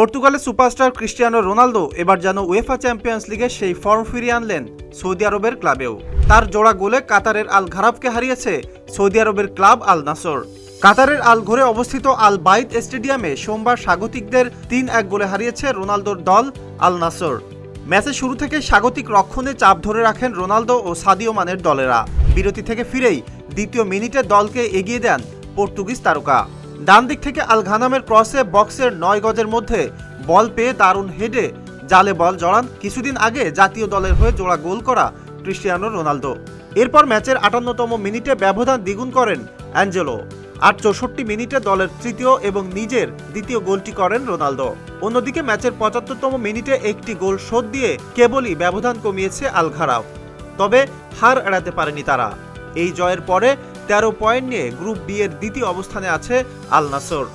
পর্তুগালের superstar Cristiano Ronaldo এবার যেন উয়েফা চ্যাম্পিয়ন্স লিগে সেই ফর্ম ফিরিয়ে আনলেন সৌদি আরবের ক্লাবেও। তার জোড়া গোলে কাতারের আল ঘারাবকে হারিয়েছে সৌদি আরবের ক্লাব আল নাসর। কাতারের আল ঘরে অবস্থিত আল বাইত স্টেডিয়ামে সোমবার স্বাগতিকদের তিন এক গোলে হারিয়েছে রোনালদোর দল আল নাসর। ম্যাচের শুরু থেকে স্বাগতিক রক্ষণে চাপ ধরে রাখেন রোনালদো ও সাদিও মানের দলেরা। বিরতি থেকে ফিরেই দ্বিতীয় মিনিটে দলকে এগিয়ে দেন পর্তুগিজ তারকা। ডান দিক থেকে আল ঘানামের ক্রসে বক্সের নয় গজের মধ্যে বল পেয়ে দারুণ হেডে জালে বল জড়ান কিছুদিন আগে জাতীয় দলের হয়ে জোড়া গোল করা ক্রিস্টিয়ানো রোনালদো। এরপর ম্যাচের আটান্নতম মিনিটে ব্যবধান দ্বিগুণ করেন অ্যাঞ্জেলো। আর চৌষট্টি মিনিটে দলের তৃতীয় এবং নিজের দ্বিতীয় গোলটি করেন রোনালদো। অন্যদিকে ম্যাচের পঁচাত্তরতম মিনিটে একটি গোল শোধ দিয়ে কেবলই ব্যবধান কমিয়েছে আলঘারাও। তবে হার এড়াতে পারেনি তারা। এই জয়ের পরে তেরো পয়েন্ট নিয়ে গ্রুপ বি এর দ্বিতীয় অবস্থানে আছে আল নাসর।